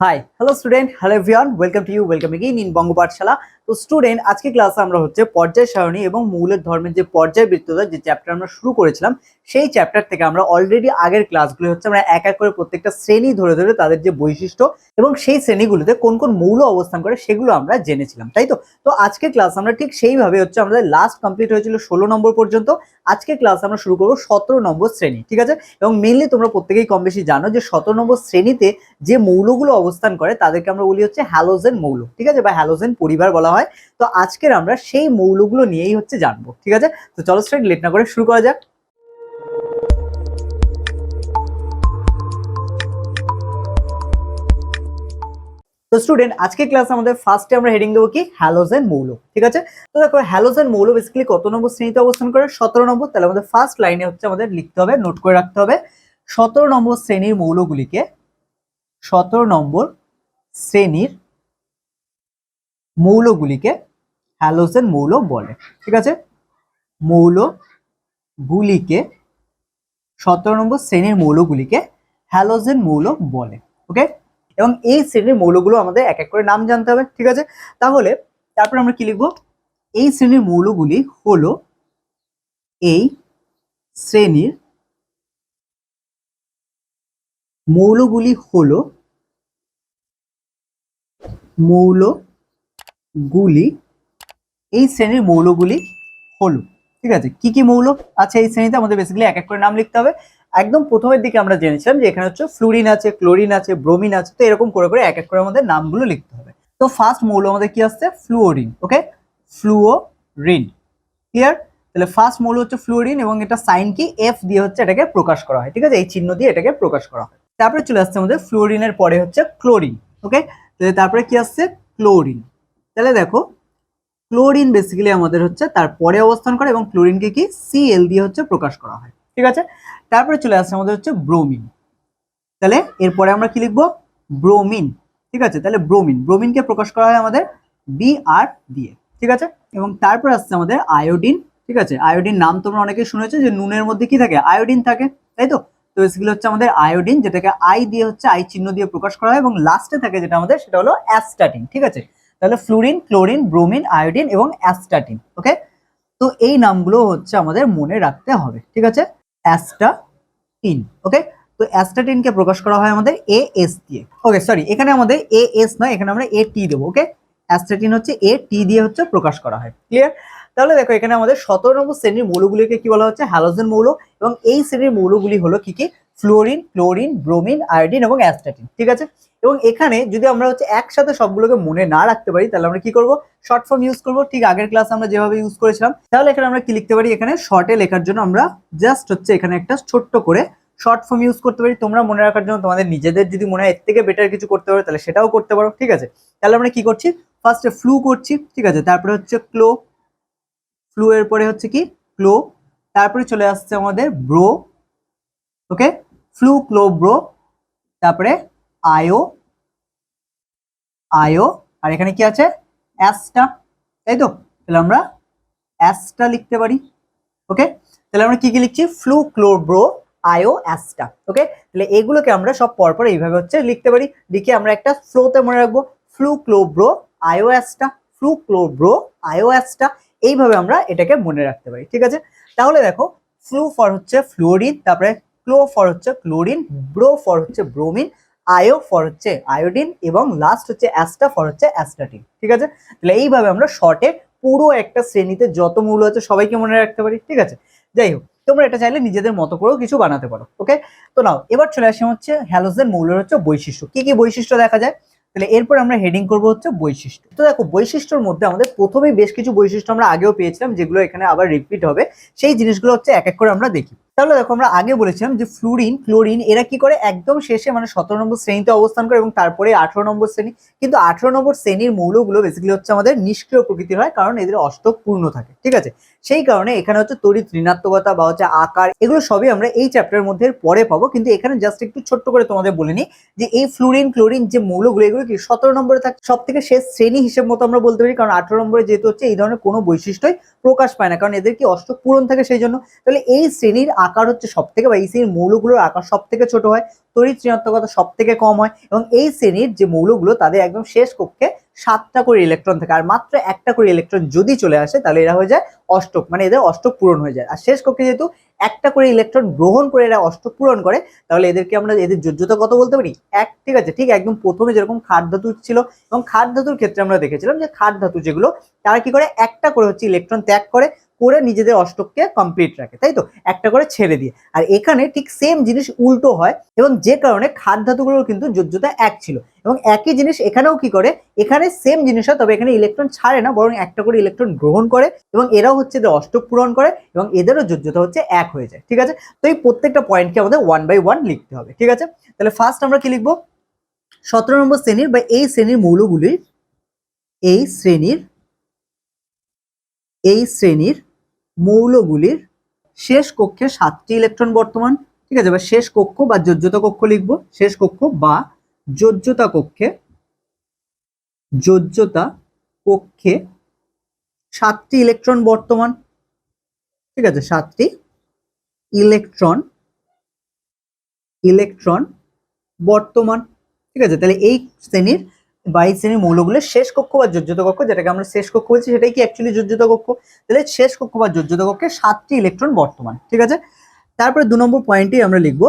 Hi hello student hello everyone welcome to you welcome again in Banga Pathshala তো student আজকে ক্লাসে আমরা হচ্ছে পর্যায় সারণী এবং মৌলের ধর্মের যে পর্যায় বৃত্ততা, যে চ্যাপ্টার আমরা শুরু করেছিলাম, সেই চ্যাপ্টার থেকে আমরা অলরেডি আগের ক্লাসগুলো হচ্ছে আমরা এক এক করে প্রত্যেকটা শ্রেণি ধরে ধরে তাদের যে বৈশিষ্ট্য এবং সেই শ্রেণীগুলোতে কোন কোন মৌল অবস্থান করে সেগুলো আমরা জেনেছিলাম, তাই তো? তো আজকে ক্লাস আমরা ঠিক সেইভাবে হচ্ছে আমাদের লাস্ট কমপ্লিট হয়েছিল ষোলো নম্বর পর্যন্ত। আজকে ক্লাস আমরা শুরু করব সতেরো নম্বর শ্রেণি, ঠিক আছে? এবং মেনলি তোমরা প্রত্যেকেই কম বেশি জানো যে সতেরো নম্বর শ্রেণীতে যে মৌলগুলো অবস্থান করে, তাদেরকে আমরা বলি হচ্ছে হ্যালোজেন মৌল, ঠিক আছে? বা হ্যালোজেন পরিবার বলা হয়। তো আজকের আমরা সেই মৌলগুলো নিয়েই হচ্ছে জানব, ঠিক আছে? তো চলো স্টুডেন্ট লেট না করে শুরু করা যাক। তো স্টুডেন্ট আজকে ক্লাস আমাদের ফার্স্টে আমরা হেডিং দেবো কি? হ্যালোজেন মৌল, ঠিক আছে? তো দেখো হ্যালোজেন মৌল বেসিক্যালি কত নম্বর শ্রেণীতে অবস্থান করে? সতেরো নম্বর, তাহলে আমাদের ফার্স্ট লাইনে হচ্ছে আমাদের লিখতে হবে নোট করে রাখতে হবে। সতেরো নম্বর শ্রেণির মৌলগুলিকে সতেরো নম্বর শ্রেণির মৌলগুলিকে হ্যালোজেন মৌল বলে, ঠিক আছে? মৌলগুলিকে সতেরো নম্বর শ্রেণির মৌলগুলিকে হ্যালোজেন মৌল বলে, ওকে? এবং এই শ্রেণির মৌলগুলো আমাদের এক এক করে নাম জানতে হবে, ঠিক আছে? তাহলে তারপর আমরা কি লিখব? এই শ্রেণির মৌলগুলি হলো এই শ্রেণির মৌলগুলি হলো মৌলগুলি এই শ্রেণির মৌলগুলি হলো। ঠিক আছে? কি কি মৌল? আছে এই শ্রেণীতে আমাদের বেসিক্যালি এক এক করে নাম লিখতে হবে। একদম প্রথমের দিকে আমরা জেনেছিলাম যে এখানে হচ্ছে ফ্লুরিন আছে ক্লোরিন আছে ব্রোমিন আছে, তো এরকম করে করে এক এক করে আমাদের নামগুলো লিখতে হবে। তো ফার্স্ট মৌল আমাদের কি আসছে? ফ্লুওরিন ওকে ফ্লুওরিন ক্লিয়ার তাহলে ফার্স্ট মৌল হচ্ছে ফ্লুওরিন এবং এটা সাইন কি? এফ দিয়ে হচ্ছে এটাকে প্রকাশ করা হয়। ঠিক আছে? এই চিহ্ন দিয়ে এটাকে প্রকাশ করা হয়। তারপরে চলে আসছে আমাদের ফ্লুওরিনের পরে হচ্ছে ক্লোরিন ওকে তাহলে তারপরে কি আসছে? ক্লোরিন তাহলে দেখো ক্লোরিন বেসিক্যালি আমাদের হচ্ছে তার পরে অবস্থান করে এবং ক্লোরিনকে কি? সিএল দিয়ে হচ্ছে প্রকাশ করা হয়। ঠিক আছে? তারপরে চলে আসছে আমাদের হচ্ছে ব্রোমিন তাহলে এরপরে আমরা কি লিখব? ব্রোমিন ঠিক আছে? তাহলে ব্রোমিন ব্রোমিনকে প্রকাশ করা হয় আমাদের বি আর দিয়ে ঠিক আছে? এবং তারপরে আসছে আমাদের আয়োডিন ঠিক আছে? আয়োডিন নাম তোমরা অনেকে শুনেছো যে নুনের মধ্যে কি থাকে? আয়োডিন থাকে। তাই তো? তো বেসিক্যালি হচ্ছে আমাদের আয়োডিন যেটাকে আই দিয়ে হচ্ছে আই চিহ্ন দিয়ে প্রকাশ করা হয় এবং লাস্টে থাকে যেটা আমাদের, সেটা হলো অ্যাস্টাটিন ঠিক আছে? তাহলে ফ্লুরিন ক্লোরিন ব্রোমিন আয়োডিন এবং অ্যাস্টাটিন ওকে তো এই নামগুলো হচ্ছে আমাদের মনে রাখতে হবে, ঠিক আছে? অ্যাস্টাটিন ওকে তো অ্যাস্টাটিনকে প্রকাশ করা হয় আমাদের এ এস দিয়ে ওকে সরি এখানে আমাদের এ এস নয়, এখানে আমরা এ টি দেবো ওকে অ্যাস্টাটিন হচ্ছে এ টি দিয়ে হচ্ছে প্রকাশ করা হয় ক্লিয়ার তাহলে দেখো, এখানে আমাদের সতেরো নম্বর শ্রেণির মৌলগুলিকে কি বলা হচ্ছে? হ্যালোজেন মৌল, এবং এই শ্রেণির মৌলগুলি হলো কি কি? ফ্লোরিন ক্লোরিন ব্রোমিন আয়োডিন এবং অ্যাস্টাটিন ঠিক আছে? এবং এখানে যদি আমরা হচ্ছে একসাথে সবগুলোকে মনে না রাখতে পারি, তাহলে আমরা কি করব? শর্ট ফর্ম ইউজ করব। ঠিক আগের ক্লাস আমরা যেভাবে ইউজ করেছিলাম, তাহলে এখানে আমরা কি লিখতে পারি? এখানে শর্টে লেখার জন্য আমরা জাস্ট হচ্ছে এখানে একটা ছোট্ট করে শর্ট ফর্ম ইউজ করতে পারি। তোমরা মনে রাখার জন্য তোমাদের নিজেদের যদি মনে হয় এর থেকে বেটার কিছু করতে পারো, তাহলে সেটাও করতে পারো। ঠিক আছে? তাহলে আমরা কি করছি? ফার্স্টে ফ্লু করছি। ঠিক আছে? তারপরে হচ্ছে ক্লো ফ্লু এর পরে হচ্ছে কি? ক্লো তারপরে চলে আসছে আমাদের bro okay flu chlo bro তারপরে আয়ো আয়ো, আর এখানে কি আছে? অ্যাসটা, তাই তো? তাহলে আমরা অ্যাসটা লিখতে পারি, ওকে? তাহলে আমরা কি কি লিখছি? ফ্লু ক্লোব্রো আয়ো, অ্যাসটা, ওকে? তাহলে এগুলোকে আমরা সব পরপর এইভাবে হচ্ছে লিখতে পারি। লিখে আমরা একটা ফ্লোতে মনে রাখব ফ্লু ক্লোব্রো আয়ো, অ্যাসটা ফ্লু ক্লোব্রো আয়ো, অ্যাসটা, এইভাবে আমরা এটাকে মনে রাখতে পারি, ঠিক আছে? তাহলে দেখো, ফ্লু ফর হচ্ছে ফ্লোরিন, তারপরে ক্লো ফর হচ্ছে ক্লোরিন, ব্রো ফর হচ্ছে ব্রোমিন আয়ো ফর হচ্ছে আয়োডিন এবং লাস্ট হচ্ছে অ্যাস্টা ফর হচ্ছে অ্যাস্টাটিন ঠিক আছে? তাহলে এইভাবে আমরা শর্টে পুরো একটা শ্রেণীতে যত মূল আছে সবাইকে মনে রাখতে পারি, ঠিক আছে? যাই হোক, তোমরা এটা চাইলে নিজেদের মতো করেও কিছু বানাতে পারো ওকে তো নাও, এবার চলে আসি হচ্ছে হ্যালোজেন মৌলের হচ্ছে বৈশিষ্ট্য। কি কি বৈশিষ্ট্য দেখা যায়? তাহলে এরপর আমরা হেডিং করব হচ্ছে বৈশিষ্ট্য। তো দেখো, বৈশিষ্ট্যর মধ্যে আমাদের প্রথমেই বেশ কিছু বৈশিষ্ট্য আমরা আগেও পেয়েছিলাম, যেগুলো এখানে আবার রিপিট হবে। সেই জিনিসগুলো হচ্ছে এক এক করে আমরা দেখি। তাহলে দেখো আমরা আগে বলেছিলাম যে ফ্লুরিন ক্লোরিন এরা কি করে? একদম শেষে মানে সতেরো নম্বর শ্রেণীতে অবস্থান করে এবং তারপরে আঠারো নম্বর শ্রেণি। কিন্তু আঠারো নম্বর শ্রেণির মৌলগুলো বেসিক্যালি হচ্ছে আমাদের নিষ্ক্রিয় প্রকৃতির হয়, কারণ এদের অষ্টক পূর্ণ থাকে, ঠিক আছে? সেই কারণে এখানে হচ্ছে তড়িৎ ঋণাত্মকতা বা হচ্ছে আকার, এগুলো সবই আমরা এই চ্যাপ্টারের মধ্যে পরে পাবো। কিন্তু এখানে জাস্ট একটু ছোট্ট করে তোমাদের বলে নিই যে এই ফ্লুরিন ক্লোরিন যে মৌলগুলো, এগুলো কি সতেরো নম্বরে থাকে? সব থেকে শেষ শ্রেণি হিসেব মতো আমরা বলতে পারি, কারণ আঠারো নম্বরে যেহেতু হচ্ছে এই ধরনের কোনো বৈশিষ্ট্যই প্রকাশ পায় না, কারণ এদের কি অষ্টক পূরণ থাকে সেই জন্য। তাহলে এই শ্রেণির আকার হচ্ছে সব থেকে বা এই শ্রেণির মৌলগুলোর আকার সব থেকে ছোট হয়, তড়িৎ ঋণাত্মকতা সব থেকে কম হয় এবং এই শ্রেণির যে মৌলগুলো তাদের একদম শেষ কক্ষে সাতটা করে ইলেকট্রন থাকে। আর মাত্র একটা করে ইলেকট্রন যদি চলে আসে, তাহলে এরা হয়ে যায় অষ্টক মানে এদের অষ্টক পূরণ হয়ে যায়। আর শেষ কক্ষে যেহেতু একটা করে ইলেকট্রন গ্রহণ করে এরা অষ্টক পূরণ করে, তাহলে এদেরকে আমরা এদের যোজ্যতা কত বলতে পারি? এক, ঠিক আছে, ঠিক একদম প্রথমে যেরকম খাদ ধাতু ছিল এবং খাদ ধাতুর ক্ষেত্রে আমরা দেখেছিলাম যে খাদ ধাতু যেগুলো, তারা কি করে? একটা করে হচ্ছে ইলেকট্রন ত্যাগ করে করে নিজেদের অষ্টককে কমপ্লিট রাখে, তাই তো? একটা করে ছেড়ে দিয়ে। আর এখানে ঠিক সেম জিনিস উল্টো হয় এবং যে কারণে খাদ ধাতুগুলোর কিন্তু যোজ্যতা এক ছিল। এবং একই জিনিস এখানেও কি করে? এখানে সেম জিনিস হয়, তবে এখানে ইলেকট্রন ছাড়ে না, বরং একটা করে ইলেকট্রন গ্রহণ করে এবং এরাও হচ্ছে এদের অষ্টক পূরণ করে এবং এদেরও যোজ্যতা হচ্ছে এক হয়ে যায়, ঠিক আছে? তো এই প্রত্যেকটা পয়েন্টকে আমাদের ওয়ান বাই ওয়ান লিখতে হবে, ঠিক আছে? তাহলে ফার্স্ট আমরা কি লিখব? সতেরো নম্বর শ্রেণির বা এই শ্রেণির মৌলগুলির, এই শ্রেণির এই শ্রেণির মৌলগুলির শেষ কক্ষে সাতটি ইলেকট্রন বর্তমান, ঠিক আছে? বা শেষ কক্ষ বা যোজ্যতা কক্ষ লিখব। শেষ কক্ষ বা যোজ্যতা কক্ষে যোজ্যতা কক্ষে সাতটি ইলেকট্রন বর্তমান, ঠিক আছে? সাতটি ইলেকট্রন ইলেকট্রন বর্তমান, ঠিক আছে? তাহলে এই শ্রেণির বাইশ শ্রেণির মৌলগুলোর শেষ কক্ষ বা যোজ্যতা কক্ষ, যেটাকে আমরা শেষ কক্ষ বলছি, সেটাই কি অ্যাকচুয়ালি যোজ্যতা কক্ষ? তাহলে শেষ কক্ষ বা যোজ্যতা কক্ষে সাতটি ইলেকট্রন বর্তমান, ঠিক আছে? তারপরে দু নম্বর পয়েন্টেই আমরা লিখব,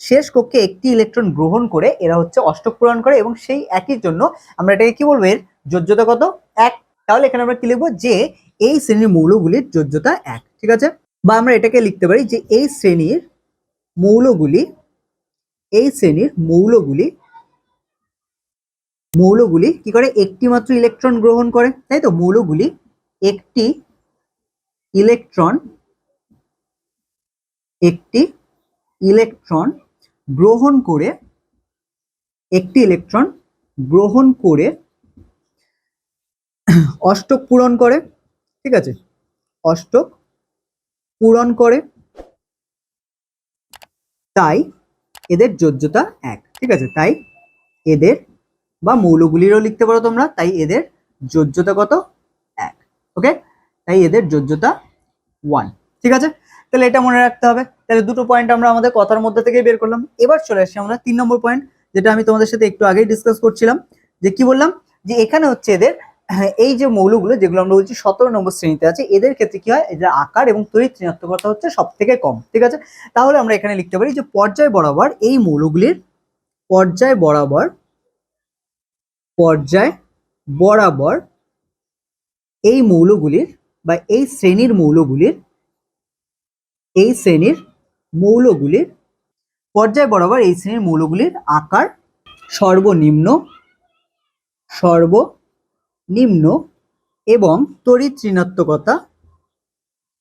শেষ কক্ষে একটি ইলেকট্রন গ্রহণ করে এরা হচ্ছে অষ্টক পূরণ করে এবং সেই একই জন্য আমরা এটাকে কি বলব, এর যোজ্যতা কত? এক। তাহলে এখানে আমরা কি লিখব যে এই শ্রেণির মৌলগুলির যোজ্যতা এক, ঠিক আছে? বা আমরা এটাকে লিখতে পারি যে এই শ্রেণির মৌলগুলি, এই শ্রেণির মৌলগুলি মৌলগুলি কি করে? একটি মাত্র ইলেকট্রন গ্রহণ করে, তাই তো? মৌলগুলি একটি ইলেকট্রন একটি ইলেকট্রন গ্রহণ করে, একটি ইলেকট্রন গ্রহণ করে অষ্টক পূরণ করে, ঠিক আছে? অষ্টক পূরণ করে, তাই এদের যোজ্যতা এক, ঠিক আছে? তাই এদের বা মৌলগুলিরও লিখতে পারো তোমরা তাই এদের যোজ্যতা কত? এক ওকে তাই এদের যোজ্যতা ওয়ান ঠিক আছে? তাহলে এটা মনে রাখতে হবে। তাহলে দুটো পয়েন্ট আমরা আমাদের কথার মধ্যে থেকে বের করলাম। এবার চলে আসি আমরা তিন নম্বর পয়েন্ট যেটা আমি তোমাদের সাথে একটু আগেই ডিসকাস করছিলাম। যে কি বললাম? যে এখানে হচ্ছে এদের হ্যাঁ, এই যে মৌলগুলো যেগুলো আমরা বলছি সতেরো নম্বর শ্রেণীতে আছে এদের ক্ষেত্রে কি হয়? এদের আকার এবং তড়িৎ ঋণাত্মকতা হচ্ছে সব থেকে কম ঠিক আছে? তাহলে আমরা এখানে লিখতে পারি যে পর্যায় বরাবর এই মৌলগুলির পর্যায় বরাবর পর্যায় বরাবর এই মৌলগুলির বা এই শ্রেণির মৌলগুলির, এই শ্রেণির মৌলগুলির, পর্যায় বরাবর এই শ্রেণির মৌলগুলির আকার সর্বনিম্ন সর্বনিম্ন এবং তড়িৎ ঋণাত্মকতা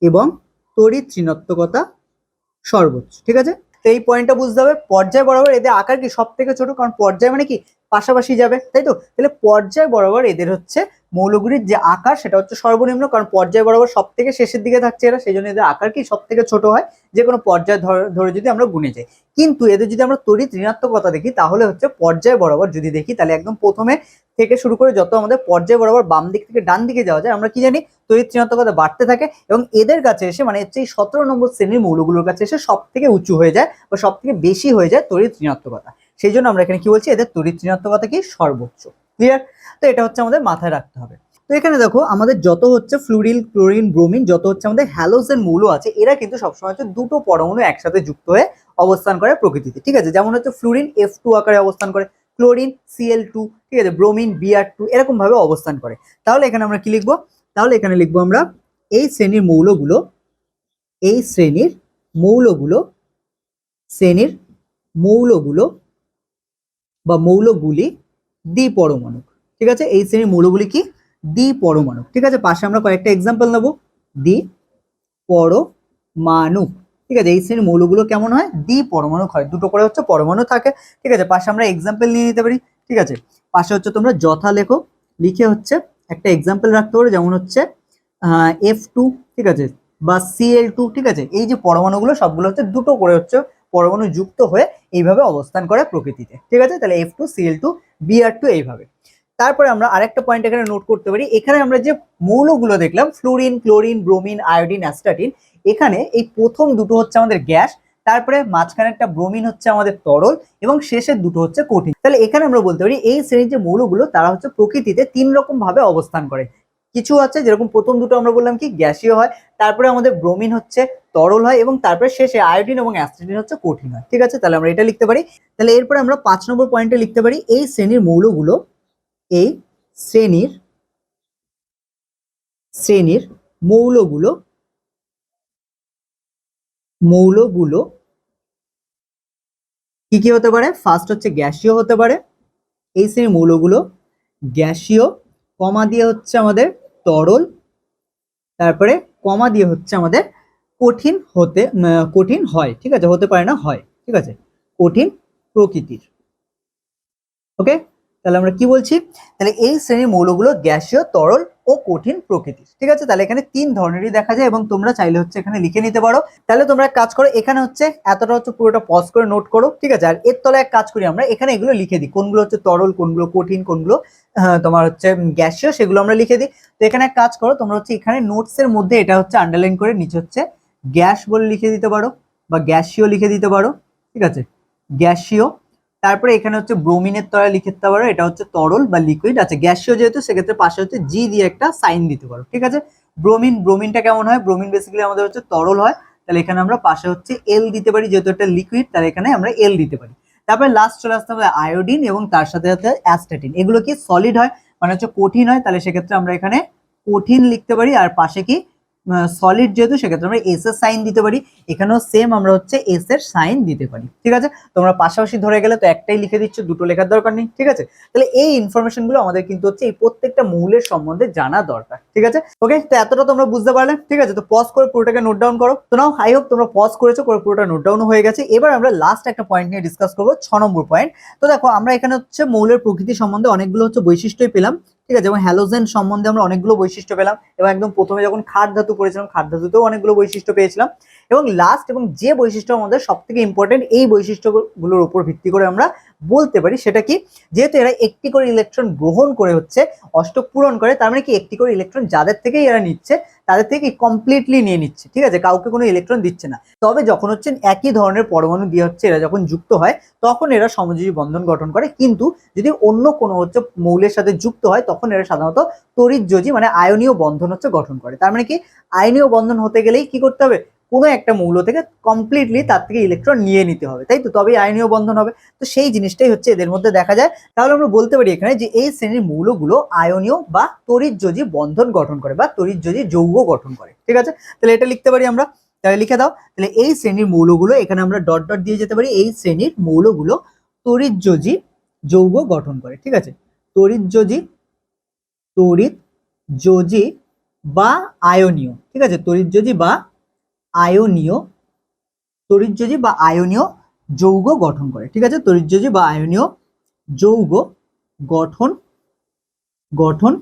এবং তড়িৎ ঋণাত্মকতা সর্বোচ্চ, ঠিক আছে? তো এই পয়েন্টটা বুঝতে হবে। পর্যায় বরাবর এদের আকার কি সব থেকে ছোট? কারণ পর্যায় মানে কি? পাশাপাশি যাবে, তাই তো? তাহলে পর্যায় বরাবর এদের হচ্ছে মৌলগুলির যে আকার, সেটা হচ্ছে সর্বনিম্ন, কারণ পর্যায় বরাবর সব থেকে শেষের দিকে থাকছে এরা, সেই জন্য এদের আকার কি সব থেকে ছোট হয়? যে কোনো পর্যায় ধর- যদি আমরা গুনে যাই। কিন্তু এদের যদি আমরা তড়িৎ ঋণাত্মকতা দেখি, তাহলে হচ্ছে পর্যায় বরাবর যদি দেখি, তাহলে একদম প্রথমে থেকে শুরু করে যত আমাদের পর্যায় বরাবর বাম দিক থেকে ডান দিকে যাওয়া যায়, আমরা কি জানি? তড়িৎ ঋণাত্মকতা বাড়তে থাকে এবং এদের কাছে এসে মানে হচ্ছে এই সতেরো নম্বর শ্রেণির মৌলগুলোর কাছে এসে সব থেকে উঁচু হয়ে যায় বা সব থেকে বেশি হয়ে যায় তড়িৎ ঋণাত্মকতা। সেই জন্য আমরা এখানে কি বলছি? এদের তড়িৎ ঋণাত্মকতা কি? সর্বোচ্চ। ক্লিয়ার তো এটা হচ্ছে আমাদের মাথায় রাখতে হবে। তো এখানে দেখো, আমাদের যত হচ্ছে ফ্লুরিল ক্লোরিন ব্রোমিন যত হচ্ছে আমাদের হ্যালোজেন মৌল আছে, এরা কিন্তু সবসময় হচ্ছে দুটো পরমাণু একসাথে যুক্ত হয়ে অবস্থান করে প্রকৃতিতে, ঠিক আছে? যেমন হচ্ছে ফ্লুরিন এফ টু আকারে অবস্থান করে ক্লোরিন সিএল টু ঠিক আছে? ব্রোমিন বিআর টু এরকম ভাবে অবস্থান করে। তাহলে এখানে আমরা কি লিখব? তাহলে এখানে লিখব আমরা এই শ্রেণির মৌলগুলো, এই শ্রেণির মৌলগুলো শ্রেণির মৌলগুলো বা মৌলগুলি দ্বিপরমাণুক। ঠিক আছে? এই শ্রেণির মৌলগুলি কি? দ্বিপরমাণুক। ঠিক আছে? পাশে আমরা কয়েকটা এক্সাম্পল নেব। দ্বি পরমাণু ঠিক আছে? এই শ্রেণির মৌলগুলো কেমন হয়? দ্বিপরমাণুক হয়। দুটো করে হচ্ছে পরমাণু থাকে। ঠিক আছে? পাশে আমরা এক্সাম্পল নিয়ে নিতে পারি। ঠিক আছে? পাশে হচ্ছে তোমরা যথা লেখো। লিখে হচ্ছে একটা এক্সাম্পল রাখতে পারো। যেমন হচ্ছে এফ টু ঠিক আছে? বা সিএল টু ঠিক আছে? এই যে পরমাণুগুলো সবগুলো হচ্ছে দুটো করে হচ্ছে পরমাণু যুক্ত হয়ে এইভাবে অবস্থান করে প্রকৃতিতে। ঠিক আছে? তাহলে F two CL two BR two এইভাবে। তারপরে আমরা আরেকটা পয়েন্ট এখানে নোট করতে পারি। এখানে আমরা যে মৌলগুলো দেখলাম fluorine chlorine bromine iodine astatine এখানে এই প্রথম দুটো হচ্ছে আমাদের গ্যাস, তারপরে মাঝখানে একটা ব্রোমিন হচ্ছে আমাদের তরল, এবং শেষের দুটো হচ্ছে কঠিন। তাহলে এখানে আমরা বলতে পারি, এই শ্রেণির যে মৌলগুলো, তারা হচ্ছে প্রকৃতিতে তিন রকম ভাবে অবস্থান করে। কিছু আছে, যেরকম প্রথম দুটো আমরা বললাম কি, গ্যাসীয় হয়, তারপরে আমাদের ব্রোমিন হচ্ছে তরল হয় এবং তারপরে শেষে আয়োডিন এবং অ্যাসিডিন হচ্ছে কঠিন হয়। ঠিক আছে? তাহলে আমরা এটা লিখতে পারি। তাহলে এরপরে আমরা পাঁচ নম্বর পয়েন্টে লিখতে পারি, এই শ্রেণির মৌলগুলো, এই শ্রেণির শ্রেণির মৌলগুলো মৌলগুলো কি কি হতে পারে? ফার্স্ট হচ্ছে গ্যাসীয় হতে পারে। এই শ্রেণির মৌলগুলো গ্যাসীয়, কমা দিয়ে হচ্ছে আমাদের তরল, তারপরে কমা দিয়ে হচ্ছে আমাদের কঠিন হতে কঠিন হয়, ঠিক আছে? হতে পারে না, হয়, ঠিক আছে? কঠিন প্রকৃতির। ওকে তাহলে আমরা কি বলছি? তাহলে এই শ্রেণির মৌলগুলো গ্যাসীয়, তরল ও কঠিন প্রকৃতির। ঠিক আছে? তাহলে এখানে তিন ধরনেরই দেখা যায় এবং তোমরা চাইলে হচ্ছে এখানে লিখে নিতে পারো। তাহলে তোমরা কাজ করো, এখানে হচ্ছে এতটা হচ্ছে পুরোটা পজ করে নোট করো, ঠিক আছে? আর এর তলায় এক কাজ করি আমরা, এখানে এগুলো লিখে দিই। কোনগুলো হচ্ছে তরল, কোনগুলো কঠিন, কোনগুলো তোমার হচ্ছে গ্যাসীয়, সেগুলো আমরা লিখে দিই। তো এখানে এক কাজ করো, তোমরা হচ্ছে এখানে নোটস এর মধ্যে এটা হচ্ছে আন্ডারলাইন করে নিচে হচ্ছে গ্যাস বলে লিখে দিতে পারো বা গ্যাসীয় লিখে দিতে পারো, ঠিক আছে? গ্যাসীয়, তারপরে এখানে হচ্ছে ব্রোমিনের তলায় লিখে দিতে পারো, এটা হচ্ছে তরল বা লিকুইড আছে গ্যাসীয় যেহেতু, সেক্ষেত্রে পাশে হচ্ছে জি দিয়ে একটা সাইন দিতে পারো, ঠিক আছে? ব্রোমিন, ব্রোমিনটা কেমন হয়? ব্রোমিন বেসিক্যালি আমাদের হচ্ছে তরল হয়, তাহলে এখানে আমরা পাশে হচ্ছে এল দিতে পারি, যেহেতু একটা লিকুইড তাহলে এখানে আমরা এল দিতে পারি। তারপরে লাস্ট চলে আসতে হবে আয়োডিন এবং তার সাথে সাথে অ্যাস্টাটিন এগুলো কি সলিড হয়? মানে হচ্ছে কঠিন হয়, তাহলে সেক্ষেত্রে আমরা এখানে কঠিন লিখতে পারি, আর পাশে কি সলিড যেহেতু, সেক্ষেত্রে আমরা এস এর সাইন দিতে পারি। এখানেও সেম আমরা হচ্ছে এস এর সাইন দিতে পারি। ঠিক আছে? তোমরা পাশাপাশি ধরে গেলে তো একটাই লিখে দিচ্ছ, দুটো লেখার দরকার নেই, ঠিক আছে? তাহলে এই ইনফরমেশনগুলো আমাদের কিন্তু হচ্ছে এই প্রত্যেকটা মৌলের সম্বন্ধে জানা দরকার, ঠিক আছে? ওকে তো এতটা তোমরা বুঝতে পারলে, ঠিক আছে? তো পজ করে পুরোটাকে নোট ডাউন করো। তো নাও আই হোপ তোমরা পজ করেছ, করে পুরোটা নোট ডাউন হয়ে গেছে। এবার আমরা লাস্ট একটা পয়েন্ট নিয়ে ডিসকাস করব, ছ নম্বর পয়েন্ট তো দেখো, আমরা এখানে হচ্ছে মৌলের প্রকৃতি সম্বন্ধে অনেকগুলো হচ্ছে বৈশিষ্ট্যই পেলাম। ঠিক আছে? এবং হ্যালোজেন সম্বন্ধে আমরা অনেকগুলো বৈশিষ্ট্য পেলাম। এবং একদম প্রথমে যখন খাদ ধাতু পড়েছিলাম খাদ ধাতুতেও অনেকগুলো বৈশিষ্ট্য পেয়েছিলাম। এবং লাস্ট এবং যে বৈশিষ্ট্য আমাদের সব থেকে ইম্পর্টেন্ট এই বৈশিষ্ট্যগুলোর উপর ভিত্তি করে আমরা বলতে পারি সেটা কি? যেহেতু এরা একটি করে ইলেকট্রন গ্রহণ করে হচ্ছে, অষ্টক পূরণ করে, তার মানে কি একটি করে ইলেকট্রন যাদের থেকেই এরা নিচ্ছে, তাদের থেকে কমপ্লিটলি নিয়ে নিচ্ছে, ঠিক আছে? কাউকে কোনো ইলেকট্রন দিচ্ছে না। তবে যখন হচ্ছে একই ধরনের পরমাণু দিয়ে হচ্ছে এরা যখন যুক্ত হয়, তখন এরা সমযোজী বন্ধন গঠন করে। কিন্তু যদি অন্য কোনো হচ্ছে মৌলের সাথে যুক্ত হয়, তখন এরা সাধারণত তড়িৎযোজী মানে আয়নীয় বন্ধন হচ্ছে গঠন করে। তার মানে কি আয়নীয় বন্ধন হতে গেলেই কি করতে হবে? কোনো একটা মৌল থেকে কমপ্লিটলি তার থেকে ইলেকট্রন নিয়ে নিতে হবে, তাই তো? তবেই আয়নীয় বন্ধন হবে। তো সেই জিনিসটাই হচ্ছে এদের মধ্যে দেখা যায়। তাহলে আমরা বলতে পারি এখানে যে এই শ্রেণির মৌলগুলো আয়নীয় বা তড়িৎযোজী বন্ধন গঠন করে বা তড়িৎযোজী যৌগ গঠন করে। ঠিক আছে? তাহলে এটা লিখতে পারি আমরা। তাহলে লিখে দাও। তাহলে এই শ্রেণির মৌলগুলো, এখানে আমরা ডট ডট দিয়ে যেতে পারি, এই শ্রেণির মৌলগুলো তড়িৎযোজী যৌগ গঠন করে। ঠিক আছে? তড়িৎযোজী তড়িৎযোজী বা আয়নীয়। ঠিক আছে? তড়িৎযোজী বা আয়নীয় তরিজ্যোজী বা আয়নীয় যৌগ গঠন করে। ঠিক আছে? তরিজ্যোজী বা আয়নীয় যৌগ গঠন গঠন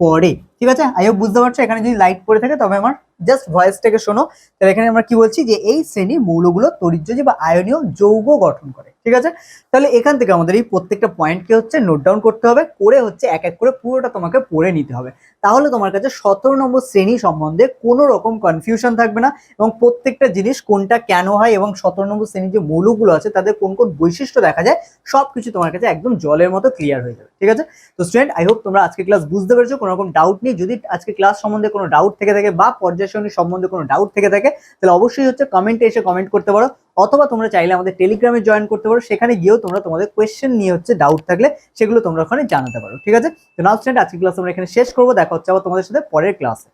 করে। ঠিক আছে? আই হোপ বুঝতে পারছ, এখানে যদি লাইট পড়ে থাকে, তবে আমার জাস্ট ভয়েসটাকে শোনো। তাহলে এখানে আমরা কি বলছি যে, এই শ্রেণির মৌলগুলো তড়িৎযোজী বা আয়নীয় যৌগ গঠন করে, ঠিক আছে? তাহলে এখান থেকে আমাদের এই প্রত্যেকটা পয়েন্টকে হচ্ছে নোট ডাউন করতে হবে, করে হচ্ছে এক এক করে পুরোটা তোমাকে পড়ে নিতে হবে। তাহলে তোমার কাছে সতেরো নম্বর শ্রেণি সম্বন্ধে কোনো রকম কনফিউশন থাকবে না এবং প্রত্যেকটা জিনিস কোনটা কেন হয় এবং সতেরো নম্বর শ্রেণির যে মৌলগুলো আছে, তাদের কোন কোন বৈশিষ্ট্য দেখা যায় সব কিছু তোমার কাছে একদম জলের মতো ক্লিয়ার হয়ে যাবে, ঠিক আছে? তো স্টুডেন্ট আই হোপ তোমরা আজকে ক্লাস বুঝতে পেরেছ, কোনো রকম ডাউট নেই। যদি আজকে ক্লাস সম্বন্ধে কোনো ডাউট থেকে থাকে বা পর্যায় সম্বন্ধে কোনো ডাউট থেকে থাকে, তাহলে অবশ্যই হচ্ছে কমেন্টে এসে কমেন্ট করতে পারো। অথবা তোমরা চাইলে আমাদের টেলিগ্রামে জয়েন করতে পারো। সেখানে গিয়েও তোমরা তোমাদের কোয়েশ্চেন নিয়ে হচ্ছে ডাউট থাকলে সেগুলো তোমরা ওখানে জানাতে পারো। ঠিক আছে? তো নাও স্টুডেন্ট আজকে ক্লাস আমরা এখানে শেষ করব। দেখা হচ্ছে আবার তোমাদের সাথে পরের ক্লাসে